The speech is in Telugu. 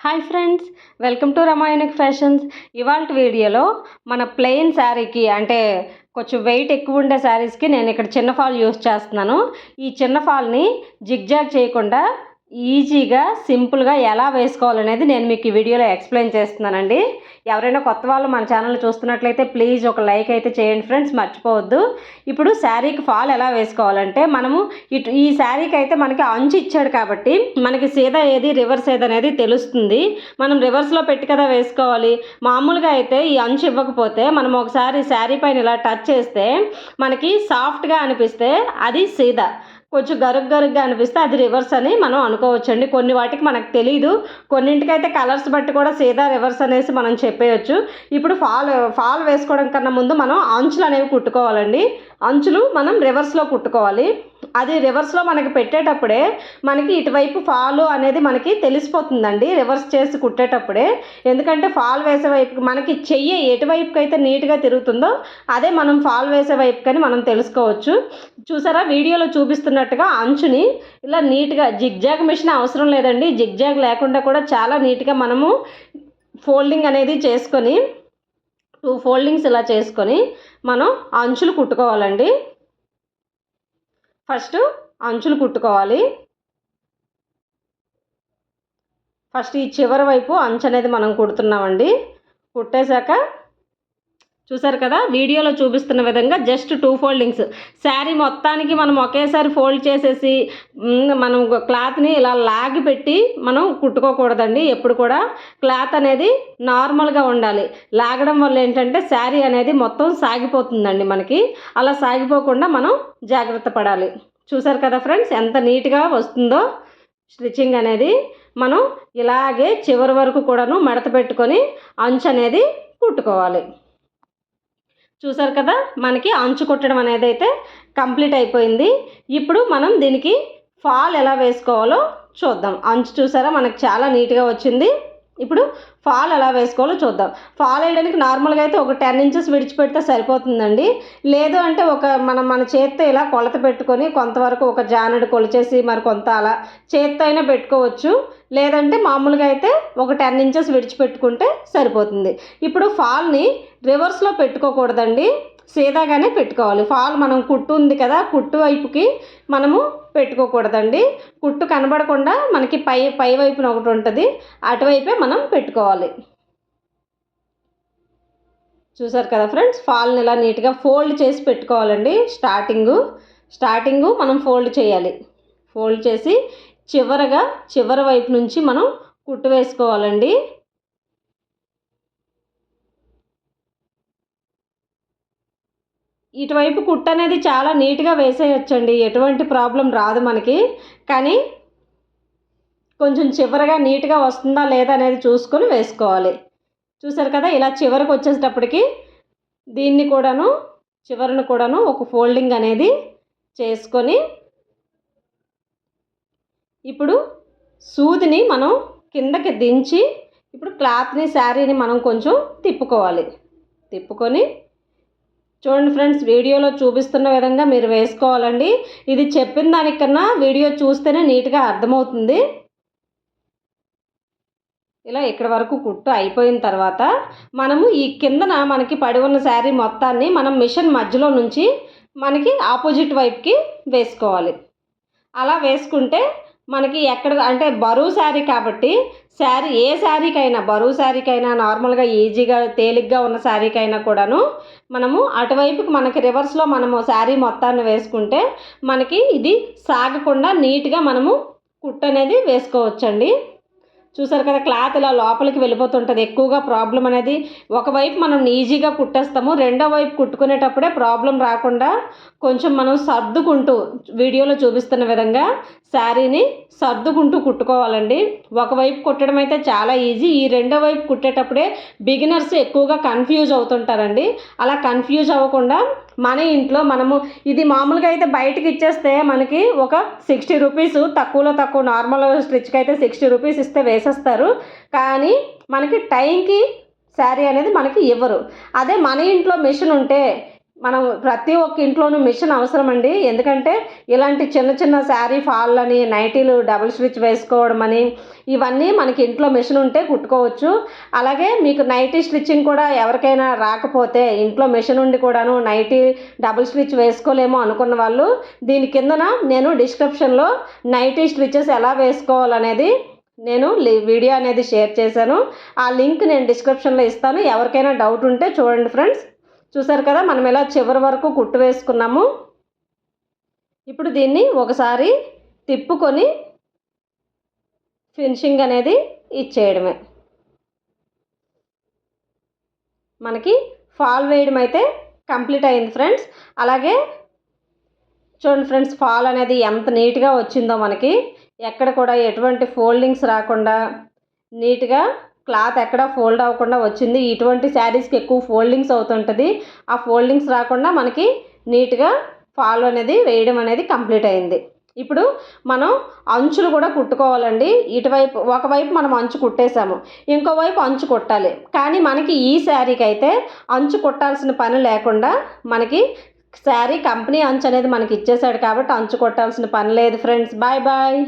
Hi friends welcome to Ramayanik fashions ఇవాళ వీడియోలో మన ప్లెయిన్ శారీకి అంటే కొంచెం వెయిట్ ఎక్కువ ఉండే శారీస్కి నేను ఇక్కడ చిన్న ఫాల్ యూస్ చేస్తున్నాను. ఈ చిన్న ఫాల్ని జిగ్జాగ్ చేయకుండా ఈజీగా సింపుల్గా ఎలా వేసుకోవాలనేది నేను మీకు ఈ వీడియోలో ఎక్స్ప్లెయిన్ చేస్తున్నానండి. ఎవరైనా కొత్త వాళ్ళు మన ఛానల్ చూస్తున్నట్లయితే ప్లీజ్ ఒక లైక్ అయితే చేయండి ఫ్రెండ్స్ మర్చిపోవద్దు. ఇప్పుడు శారీకి ఫాల్ ఎలా వేసుకోవాలంటే మనము ఇటు ఈ శారీకి అయితే మనకి అంచు ఇచ్చాడు కాబట్టి మనకి సీదా ఏది రివర్స్ ఏది అనేది తెలుస్తుంది. మనం రివర్స్లో పెట్టి కదా వేసుకోవాలి. మామూలుగా అయితే ఈ అంచు ఇవ్వకపోతే మనం ఒకసారి శారీ పైన ఇలా టచ్ చేస్తే మనకి సాఫ్ట్గా అనిపిస్తే అది సీదా. కొంచెం గరుగ్ గరుగ్గా అనిపిస్తే అది రివర్స్ అని మనం అనుకోవచ్చండి. కొన్ని వాటికి మనకు తెలియదు కొన్నింటికైతే కలర్స్ బట్టి కూడా సీదా రివర్స్ అనేసి మనం చెప్పేయచ్చు. ఇప్పుడు ఫాల్ ఫాల్ వేసుకోవడం కన్నా ముందు మనం అంచులు అనేవి కుట్టుకోవాలండి. అంచులు మనం రివర్స్లో కుట్టుకోవాలి. అది రివర్స్లో మనకి పెట్టేటప్పుడే మనకి ఇటువైపు ఫాల్ అనేది మనకి తెలిసిపోతుందండి. రివర్స్ చేసి కుట్టేటప్పుడే. ఎందుకంటే ఫాల్ వేసే వైపు మనకి చెయ్యి ఎటువైపుకి అయితే నీట్గా తిరుగుతుందో అదే మనం ఫాల్ వేసే వైపు కానీ మనం తెలుసుకోవచ్చు. చూసారా? వీడియోలో చూపిస్తున్నట్టుగా అంచుని ఇలా నీట్గా జిగ్జాగ్ మిషన్ అవసరం లేదండి. జిగ్జాగ్ లేకుండా కూడా చాలా నీట్గా మనము ఫోల్డింగ్ అనేది చేసుకొని టూ ఫోల్డింగ్స్ ఇలా చేసుకొని మనం అంచులు కుట్టుకోవాలండి. ఫస్ట్ అంచులు కుట్టుకోవాలి. ఫస్ట్ ఈ చివరి వైపు అంచు అనేది మనం కుడుతున్నామండి. కుట్టేశాక చూసారు కదా? వీడియోలో చూపిస్తున్న విధంగా జస్ట్ టూ ఫోల్డింగ్స్ శారీ మొత్తానికి మనం ఒకేసారి ఫోల్డ్ చేసేసి మనం క్లాత్ని ఇలా లాగి పెట్టి మనం కుట్టుకోకూడదండి. ఎప్పుడు కూడా క్లాత్ అనేది నార్మల్గా ఉండాలి. లాగడం వల్ల ఏంటంటే శారీ అనేది మొత్తం సాగిపోతుందండి మనకి. అలా సాగిపోకుండా మనం జాగ్రత్త పడాలి. చూసారు కదా ఫ్రెండ్స్? ఎంత నీట్గా వస్తుందో స్టిచ్చింగ్ అనేది మనం ఇలాగే చివరి వరకు కూడాను మడత పెట్టుకొని అంచు అనేది కుట్టుకోవాలి. చూసారు కదా? మనకి అంచు కుట్టడం అనేది అయితే కంప్లీట్ అయిపోయింది. ఇప్పుడు మనం దీనికి ఫాల్ ఎలా వేసుకోవాలో చూద్దాం. అంచు చూసారా? మనకు చాలా నీట్గా వచ్చింది. ఇప్పుడు ఫాల్ ఎలా వేసుకోవాలో చూద్దాం. ఫాల్ వేయడానికి నార్మల్గా అయితే ఒక టెన్ ఇంచెస్ విడిచిపెడితే సరిపోతుందండి. లేదు అంటే ఒక మనం మన చేత్తో ఇలా కొలత పెట్టుకొని కొంతవరకు ఒక జానడు కొలిచేసి మరి కొంత అలా చేత్తో అయినా పెట్టుకోవచ్చు. లేదంటే మామూలుగా అయితే ఒక టెన్ ఇంచెస్ విడిచిపెట్టుకుంటే సరిపోతుంది. ఇప్పుడు ఫాల్ని రివర్స్లో పెట్టుకోకూడదండి. సీదాగానే పెట్టుకోవాలి. ఫాల్ మనం కుట్టు ఉంది కదా కుట్టు వైపుకి మనము పెట్టుకోకూడదండి. కుట్టు కనబడకుండా మనకి పై పై వైపున ఒకటి ఉంటుంది. అటువైపే మనం పెట్టుకోవాలి. చూసారు కదా ఫ్రెండ్స్ ఫాల్ని ఇలా నీట్గా ఫోల్డ్ చేసి పెట్టుకోవాలండి స్టార్టింగు. స్టార్టింగు మనం ఫోల్డ్ చేయాలి. ఫోల్డ్ చేసి చివరగా చివరి వైపు నుంచి మనం కుట్టు వేసుకోవాలండి. ఇటువైపు కుట్ట అనేది చాలా నీట్గా వేసేయచ్చండి. ఎటువంటి ప్రాబ్లం రాదు మనకి. కానీ కొంచెం చివరగా నీట్గా వస్తుందా లేదా అనేది చూసుకొని వేసుకోవాలి. చూసారు కదా ఇలా చివరికి వచ్చేటప్పటికి దీన్ని కూడాను చివరిని కూడాను ఒక ఫోల్డింగ్ అనేది చేసుకొని ఇప్పుడు సూదిని మనం కిందకి దించి ఇప్పుడు క్లాత్ని శారీని మనం కొంచెం తిప్పుకోవాలి. తిప్పుకొని చూడండి ఫ్రెండ్స్ వీడియోలో చూపిస్తున్న విధంగా మీరు వేసుకోవాలండి. ఇది చెప్పిన దానికన్నా వీడియో చూస్తేనే నీట్గా అర్థమవుతుంది. ఇలా ఇక్కడ వరకు కుట్టు అయిపోయిన తర్వాత మనము ఈ కిందన మనకి పడి ఉన్న శారీ మొత్తాన్ని మనం మిషన్ మధ్యలో నుంచి మనకి ఆపోజిట్ వైపుకి వేసుకోవాలి. అలా వేసుకుంటే మనకి ఎక్కడ అంటే బరువు శారీ కాబట్టి శారీ ఏ శారీకైనా బరువు శారీకైనా నార్మల్గా ఈజీగా తేలిగ్గా ఉన్న శారీకైనా కూడాను మనము అటువైపుకి మనకి రివర్స్లో మనము శారీ మొత్తాన్ని వేసుకుంటే మనకి ఇది సాగకుండా నీట్గా మనము కుట్టు అనేది వేసుకోవచ్చండి. చూసారు కదా క్లాత్ ఇలా లోపలికి వెళ్ళిపోతుంటుంది. ఎక్కువగా ప్రాబ్లం అనేది ఒకవైపు మనం ఈజీగా కుట్టేస్తాము రెండో వైపు కుట్టుకునేటప్పుడే ప్రాబ్లం రాకుండా కొంచెం మనం సర్దుకుంటూ వీడియోలో చూపిస్తున్న విధంగా శారీని సర్దుకుంటూ కుట్టుకోవాలండి. ఒకవైపు కుట్టడం అయితే చాలా ఈజీ. ఈ రెండో వైపు కుట్టేటప్పుడే బిగినర్స్ ఎక్కువగా కన్ఫ్యూజ్ అవుతుంటారండి. అలా కన్ఫ్యూజ్ అవ్వకుండా మన ఇంట్లో మనము ఇది మామూలుగా అయితే బయటకి ఇచ్చేస్తే మనకి ఒక సిక్స్టీ రూపీస్ తక్కువలో తక్కువ నార్మల్ స్టిచ్కి అయితే సిక్స్టీ రూపీస్ ఇస్తే వేసేస్తారు. కానీ మనకి టైంకి శారీ అనేది మనకి ఇవ్వరు. అదే మన ఇంట్లో మిషన్ ఉంటే మనం ప్రతి ఒక్క ఇంట్లోనూ మిషన్ అవసరం అండి ఎందుకంటే ఇలాంటి చిన్న చిన్న శారీ ఫాల్ అని నైటీలు డబుల్ స్విచ్ వేసుకోవడం అని ఇవన్నీ మనకి ఇంట్లో మిషన్ ఉంటే కుట్టుకోవచ్చు. అలాగే మీకు నైటీ స్టిచ్చింగ్ కూడా ఎవరికైనా రాకపోతే ఇంట్లో మిషన్ ఉండి కూడాను నైటీ డబుల్ స్టిచ్ వేసుకోలేమో అనుకున్న వాళ్ళు దీని కిందన నేను డిస్క్రిప్షన్లో నైటీ స్టిచెస్ ఎలా వేసుకోవాలనేది నేను వీడియో అనేది షేర్ చేశాను. ఆ లింక్ నేను డిస్క్రిప్షన్లో ఇస్తాను. ఎవరికైనా డౌట్ ఉంటే చూడండి ఫ్రెండ్స్. చూసారు కదా మనం ఇలా చివరి వరకు కుట్టు వేసుకున్నాము? ఇప్పుడు దీన్ని ఒకసారి తిప్పుకొని ఫినిషింగ్ అనేది ఇచ్చేయడమే. మనకి ఫాల్ వేయడం అయితే కంప్లీట్ అయింది ఫ్రెండ్స్. అలాగే చూడండి ఫ్రెండ్స్ ఫాల్ అనేది ఎంత నీట్గా వచ్చిందో మనకి. ఎక్కడ కూడా ఎటువంటి ఫోల్డింగ్స్ రాకుండా నీట్గా క్లాత్ ఎక్కడ ఫోల్డ్ అవ్వకుండా వచ్చింది. ఇటువంటి శారీస్కి ఎక్కువ ఫోల్డింగ్స్ అవుతుంటుంది. ఆ ఫోల్డింగ్స్ రాకుండా మనకి నీట్గా ఫాల్ అనేది వేయడం అనేది కంప్లీట్ అయింది. ఇప్పుడు మనం అంచులు కూడా కుట్టుకోవాలండి. ఇటువైపు ఒకవైపు మనం అంచు కుట్టేసాము ఇంకోవైపు అంచు కుట్టాలి. కానీ మనకి ఈ శారీకి అయితే అంచు కుట్టాల్సిన పని లేకుండా మనకి శారీ కంపెనీ అంచు అనేది మనకి ఇచ్చేసాడు కాబట్టి అంచు కొట్టాల్సిన పని లేదు ఫ్రెండ్స్. Bye bye.